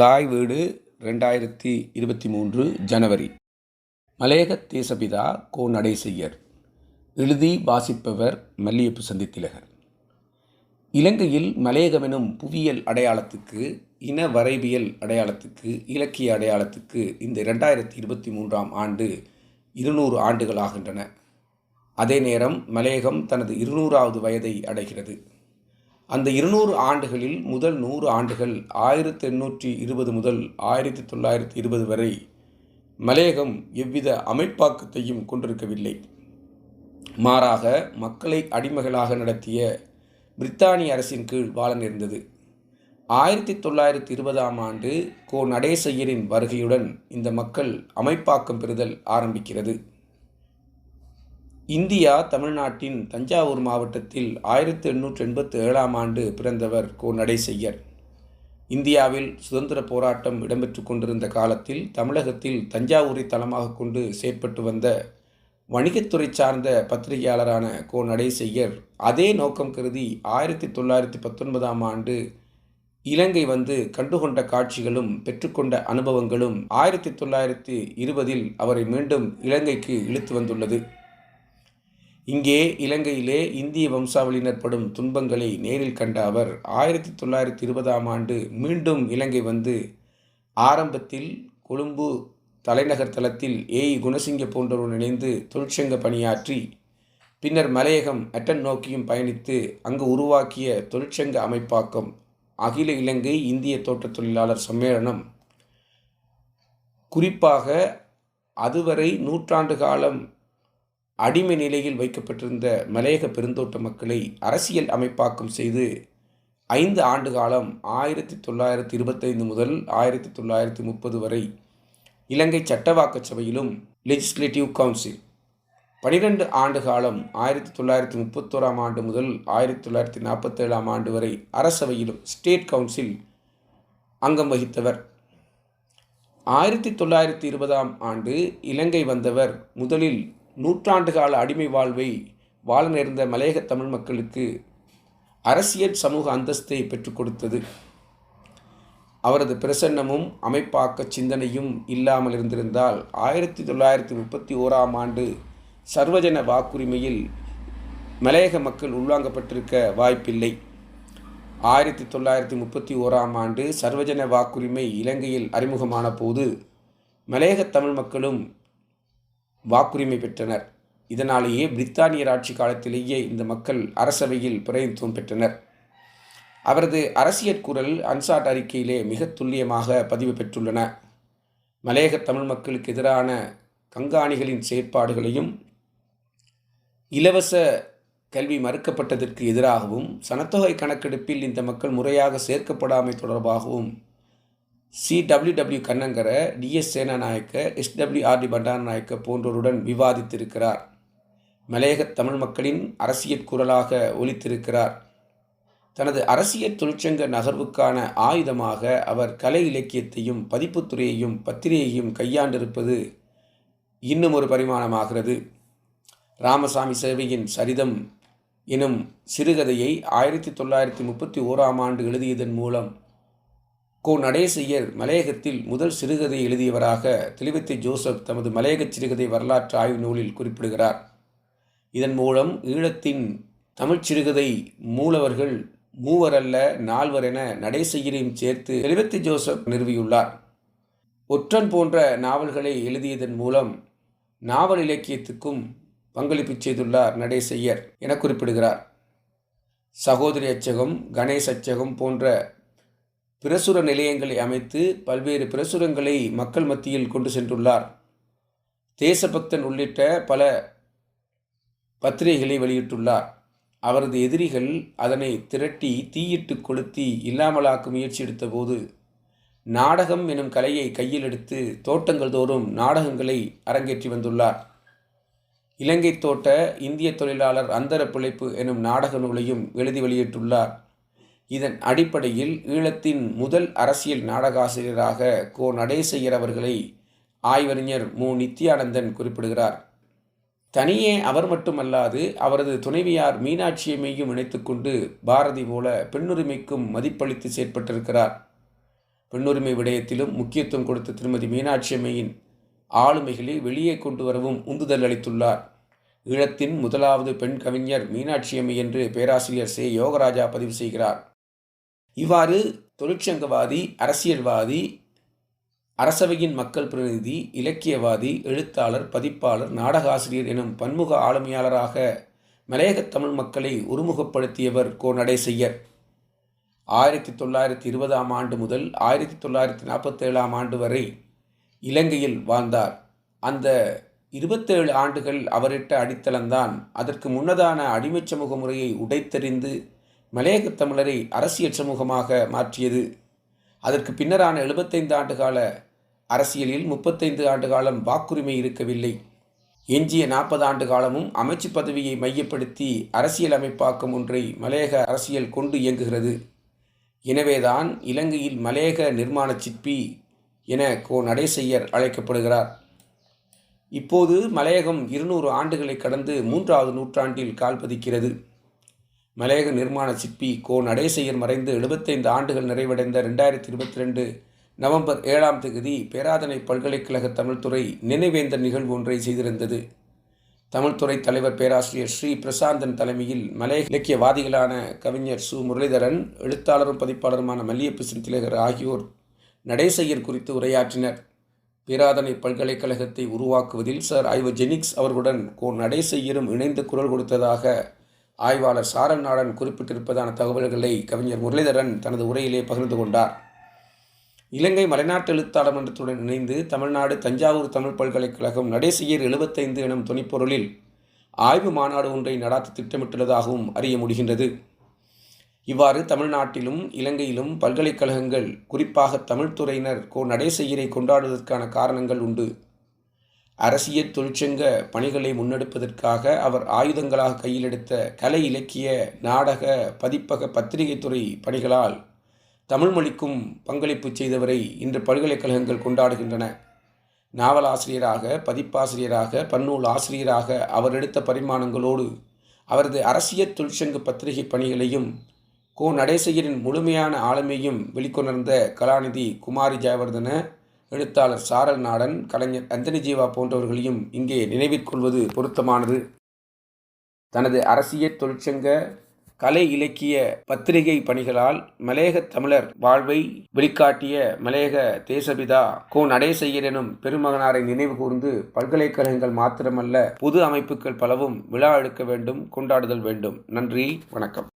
தாய் வீடு ரெண்டாயிரத்தி இருபத்தி மூன்று ஜனவரி. மலையக தேசபிதா கோ நடேசையர் எழுதி வாசிப்பவர் மல்லியப்பு சந்தித்திலகர். இலங்கையில் மலையகமெனும் புவியியல் அடையாளத்துக்கு இன வரைவியல் அடையாளத்துக்கு இலக்கிய அடையாளத்துக்கு இந்த ரெண்டாயிரத்தி இருபத்தி மூன்றாம் ஆண்டு இருநூறு ஆண்டுகளாகின்றன அதே நேரம் மலையகம் தனது இருநூறாவது வயதை அடைகிறது. அந்த இருநூறு ஆண்டுகளில் முதல் நூறு ஆண்டுகள் ஆயிரத்தி எண்ணூற்றி இருபது முதல் ஆயிரத்தி தொள்ளாயிரத்தி இருபது வரை மலையகம் எவ்வித அமைப்பாக்கத்தையும் கொண்டிருக்கவில்லை. மாறாக மக்களை அடிமைகளாக நடத்திய பிரித்தானிய அரசின் கீழ் வாழ நேர்ந்தது. ஆயிரத்தி தொள்ளாயிரத்தி இருபதாம் ஆண்டு கோ நடேசையரின் வருகையுடன் இந்த மக்கள் அமைப்பாக்கம் பெறுதல் ஆரம்பிக்கிறது. இந்தியா தமிழ்நாட்டின் தஞ்சாவூர் மாவட்டத்தில் ஆயிரத்தி எண்ணூற்றி எண்பத்தி ஏழாம் ஆண்டு பிறந்தவர் கோ. நடேசையர் இந்தியாவில் சுதந்திர போராட்டம் இடம்பெற்று கொண்டிருந்த காலத்தில் தமிழகத்தில் தஞ்சாவூரை தளமாக கொண்டு செயற்பட்டு வந்த வணிகத்துறை சார்ந்த பத்திரிகையாளரான கோ. நடேசையர் அதே நோக்கம் கருதி ஆயிரத்தி தொள்ளாயிரத்தி பத்தொன்பதாம் ஆண்டு இலங்கை வந்து கண்டுகொண்ட காட்சிகளும் பெற்றுக்கொண்ட அனுபவங்களும் ஆயிரத்தி தொள்ளாயிரத்தி இருபதில் அவரை மீண்டும் இலங்கைக்கு இழுத்து வந்துள்ளது. இங்கே இலங்கையிலே இந்திய வம்சாவளியினர் படும் துன்பங்களை நேரில் கண்ட அவர் ஆயிரத்தி தொள்ளாயிரத்தி இருபதாம் ஆண்டு மீண்டும் இலங்கை வந்து ஆரம்பத்தில் கொழும்பு தலைநகர் தளத்தில் ஏஇ குணசிங்க போன்றவருடன் இணைந்து தொழிற்சங்க பணியாற்றி பின்னர் மலையகம் அட்டன் நோக்கியும் பயணித்து அங்கு உருவாக்கிய தொழிற்சங்க அமைப்பாக்கம் அகில இலங்கை இந்திய தோட்ட தொழிலாளர் சம்மேளனம். குறிப்பாக அதுவரை நூற்றாண்டு காலம் அடிமை நிலையில் வைக்கப்பட்டிருந்த மலையக பெருந்தோட்ட மக்களை அரசியல் அமைப்பாக்கம் செய்து ஐந்து ஆண்டு காலம் ஆயிரத்தி தொள்ளாயிரத்தி இருபத்தைந்து முதல் ஆயிரத்தி தொள்ளாயிரத்தி முப்பது வரை இலங்கை சட்டவாக்க சபையிலும் லெஜிஸ்லேட்டிவ் கவுன்சில் பனிரெண்டு ஆண்டு காலம் ஆயிரத்தி தொள்ளாயிரத்தி முப்பத்தோராம் ஆண்டு முதல் ஆயிரத்தி தொள்ளாயிரத்தி நாற்பத்தேழாம் ஆண்டு வரை அரசவையிலும் ஸ்டேட் கவுன்சில் அங்கம் வகித்தவர். ஆயிரத்தி தொள்ளாயிரத்தி இருபதாம் ஆண்டு இலங்கை வந்தவர் முதலில் நூற்றாண்டு கால அடிமை வாழ்வை வாழ நேர்ந்த மலையக தமிழ் மக்களுக்கு அரசியல் சமூக அந்தஸ்தை பெற்றுக் கொடுத்தது. அவரது பிரசன்னமும் அமைப்பாக்க சிந்தனையும் இல்லாமல் இருந்திருந்தால் ஆயிரத்தி தொள்ளாயிரத்தி முப்பத்தி ஓராம் ஆண்டு சர்வஜன வாக்குரிமையில் மலையக மக்கள் உள்வாங்கப்பட்டிருக்க வாய்ப்பில்லை. ஆயிரத்தி தொள்ளாயிரத்தி முப்பத்தி ஓராம் ஆண்டு சர்வஜன வாக்குரிமை இலங்கையில் அறிமுகமான போது மலையக தமிழ் மக்களும் வாக்குரிமை பெற்றனர். இதனாலேயே பிரித்தானியர் ஆட்சி காலத்திலேயே இந்த மக்கள் அரசவையில் பிரதிநிதித்துவம் பெற்றனர். அவரது அரசியற் குரல் அன்சாட் அறிக்கையிலே மிக துல்லியமாக பதிவு பெற்றுள்ளன. மலையக தமிழ் மக்களுக்கு எதிரான கங்காணிகளின் செயற்பாடுகளையும் இலவச கல்வி மறுக்கப்பட்டதற்கு எதிராகவும் சனத்தொகை கணக்கெடுப்பில் இந்த மக்கள் முறையாக சேர்க்கப்படாமை தொடர்பாகவும் C W W Kannangara DS Senanayake SWRD Bandaranaike போன்றோருடன் விவாதித்திருக்கிறார். மலையக தமிழ் மக்களின் அரசியல் குரலாக ஒலித்திருக்கிறார். தனது அரசியல் தொழிற்சங்க நகர்வுக்கான ஆயுதமாக அவர் கலை இலக்கியத்தையும் பதிப்புத்துறையையும் பத்திரிகையையும் கையாண்டிருப்பது இன்னும் ஒரு பரிமாணமாகிறது. ராமசாமி சேவையின் சரிதம் எனும் சிறுகதையை ஆயிரத்தி தொள்ளாயிரத்தி முப்பத்தி ஓராம் ஆண்டு எழுதியதன் மூலம் கோ நடேசையர் மலையகத்தில் முதல் சிறுகதை எழுதியவராக தெளிவத்தை ஜோசப் தமது மலையக சிறுகதை வரலாற்று ஆய்வு நூலில் குறிப்பிடுகிறார். இதன் மூலம் ஈழத்தின் தமிழ் சிறுகதை மூலவர்கள் மூவர் அல்ல நால்வர் என நடேசையரையும் சேர்த்து தெளிவத்தை ஜோசப் நிறுவியுள்ளார். ஒற்றன் போன்ற நாவல்களை எழுதியதன் மூலம் நாவல் இலக்கியத்துக்கும் பங்களிப்பு செய்துள்ளார் நடேசையர் என குறிப்பிடுகிறார். சகோதரி அச்சகம் கணேஷ் அச்சகம் போன்ற பிரசுர நிலையங்களை அமைத்து பல்வேறு பிரசுரங்களை மக்கள் மத்தியில் கொண்டு சென்றுள்ளார். தேசபக்தன் உள்ளிட்ட பல பத்திரிகைகளை வெளியிட்டுள்ளார். அவரது எதிரிகள் அதனை திரட்டி தீயிட்டு கொளுத்தி இல்லாமலாக்க முயற்சி எடுத்தபோது நாடகம் எனும் கலையை கையில் எடுத்து தோட்டங்கள் தோறும் நாடகங்களை அரங்கேற்றி வந்துள்ளார். இலங்கை தோட்ட இந்திய தொழிலாளர் அந்தர பிழைப்பு எனும் நாடக நூலையும் எழுதி வெளியிட்டுள்ளார். இதன் அடிப்படையில் ஈழத்தின் முதல் அரசியல் நாடகாசிரியராக கோ. நடேசையர் அவர்களை ஆய்வறிஞர் மு. நித்யானந்தன் குறிப்பிடுகிறார். தனியே அவர் மட்டுமல்லாது அவரது துணைவியார் மீனாட்சியம்மையும் இணைத்துக்கொண்டு பாரதி போல பெண்ணுரிமைக்கும் மதிப்பளித்து செயற்பட்டிருக்கிறார். பெண்ணுரிமை விடயத்திலும் முக்கியத்துவம் கொடுத்த திருமதி மீனாட்சியம்மையின் ஆளுமைகளை வெளியே கொண்டு வரவும் உந்துதல் அளித்துள்ளார். ஈழத்தின் முதலாவது பெண் கவிஞர் மீனாட்சியம்மை என்று பேராசிரியர் சே. யோகராஜா பதிவு செய்கிறார். இவ்வாறு தொழிற்சங்கவாதி அரசியல்வாதி அரசவையின் மக்கள் பிரதிநிதி இலக்கியவாதி எழுத்தாளர் பதிப்பாளர் நாடகாசிரியர் எனும் பன்முக ஆளுமையாளராக மலையகத் தமிழ் மக்களை ஒருமுகப்படுத்தியவர் கோ. நடேசையர் ஆயிரத்தி தொள்ளாயிரத்தி இருபதாம் ஆண்டு முதல் ஆயிரத்தி தொள்ளாயிரத்தி நாற்பத்தேழாம் ஆண்டு வரை இலங்கையில் வாழ்ந்தார். அந்த இருபத்தேழு ஆண்டுகள் அவரிட்ட அடித்தளம்தான். அதற்கு முன்னதான அடிமைச் சமூக முறையை உடைத்தெறிந்து மலையகத் தமிழரை அரசியல் சமூகமாக மாற்றியது. அதற்கு பின்னரான எழுபத்தைந்து ஆண்டுகால அரசியலில் முப்பத்தைந்து ஆண்டு காலம் வாக்குரிமை இருக்கவில்லை. எஞ்சிய நாற்பது ஆண்டு காலமும் அமைச்சு பதவியை மையப்படுத்தி அரசியல் அமைப்பாக்கம் ஒன்றை மலையக அரசியல் கொண்டு இயங்குகிறது. எனவேதான் இலங்கையில் மலையக நிர்மாண சிற்பி என கோ நடேசையர் அழைக்கப்படுகிறார். இப்போது மலையகம் இருநூறு ஆண்டுகளை கடந்து மூன்றாவது நூற்றாண்டில் கால் பதிக்கிறது. மலையக நிர்மாண சிற்பி கோ நடேசையர் மறைந்து எழுபத்தைந்து ஆண்டுகள் நிறைவடைந்த ரெண்டாயிரத்தி இருபத்தி ரெண்டு நவம்பர் ஏழாம் தேதி பேராதனை பல்கலைக்கழக தமிழ்துறை நினைவேந்தர் நிகழ்வு ஒன்றை செய்திருந்தது. தமிழ்துறை தலைவர் பேராசிரியர் ஸ்ரீ பிரசாந்தன் தலைமையில் மலைய இலக்கியவாதிகளான கவிஞர் சு. முரளிதரன் எழுத்தாளரும் பதிப்பாளருமான மல்லியப்பு சிந்திலகர் ஆகியோர் நடேசையர் குறித்து உரையாற்றினர். பேராதனை பல்கலைக்கழகத்தை உருவாக்குவதில் சார் ஐவ ஜெனிக்ஸ் அவர்களுடன் கோ நடேசையரும் இணைந்து குரல் கொடுத்ததாக ஆய்வாளர் சாரல் நாடன் குறிப்பிட்டிருப்பதான தகவல்களை கவிஞர் முரளிதரன் தனது உரையிலே பகிர்ந்து கொண்டார். இலங்கை மலைநாட்டு எழுத்தாளர் மன்றத்துடன் இணைந்து தமிழ்நாடு தஞ்சாவூர் தமிழ் பல்கலைக்கழகம் நடேசியர் எழுபத்தைந்து எனும் துணைப்பொருளில் ஆய்வு மாநாடு ஒன்றை நடாத்த திட்டமிட்டுள்ளதாகவும் அறிய முடிகின்றது. இவ்வாறு தமிழ்நாட்டிலும் இலங்கையிலும் பல்கலைக்கழகங்கள் குறிப்பாக தமிழ்துறையினர் கோ நடேசையரை கொண்டாடுவதற்கான காரணங்கள் உண்டு. அரசியல் தொழிற்சங்க பணிகளை முன்னெடுப்பதற்காக அவர் ஆயுதங்களாக கையில் எடுத்த கலை இலக்கிய நாடக பதிப்பக பத்திரிகைத்துறை பணிகளால் தமிழ் மொழிக்கும் பங்களிப்பு செய்தவரை இன்று பல்கலைக்கழகங்கள் கொண்டாடுகின்றன. நாவலாசிரியராக பதிப்பாசிரியராக பன்னூல் ஆசிரியராக அவர் எடுத்த பரிமாணங்களோடு அவரது அரசியல் தொழிற்சங்க பத்திரிகை பணிகளையும் கோ நடேசையரின் முழுமையான ஆளுமையும் வெளிக்கொணர்ந்த கலாநிதி குமாரி ஜெயவர்தன எழுத்தாளர் சாரல் நாடன் கலைஞர் அந்தனி ஜீவா போன்றவர்களையும் இங்கே நினைவிற்கொள்வது பொருத்தமானது. தனது அரசியல் தொழிற்சங்க கலை இலக்கிய பத்திரிகை பணிகளால் மலையக தமிழர் வாழ்வை வெளிக்காட்டிய மலையக தேசபிதா கோ. நடேசையர் எனும் பெருமகனாரை நினைவு கூர்ந்து பல்கலைக்கழகங்கள் மாத்திரமல்ல பொது அமைப்புகள் பலவும் விழா எடுக்க வேண்டும் கொண்டாடுதல் வேண்டும். நன்றி வணக்கம்.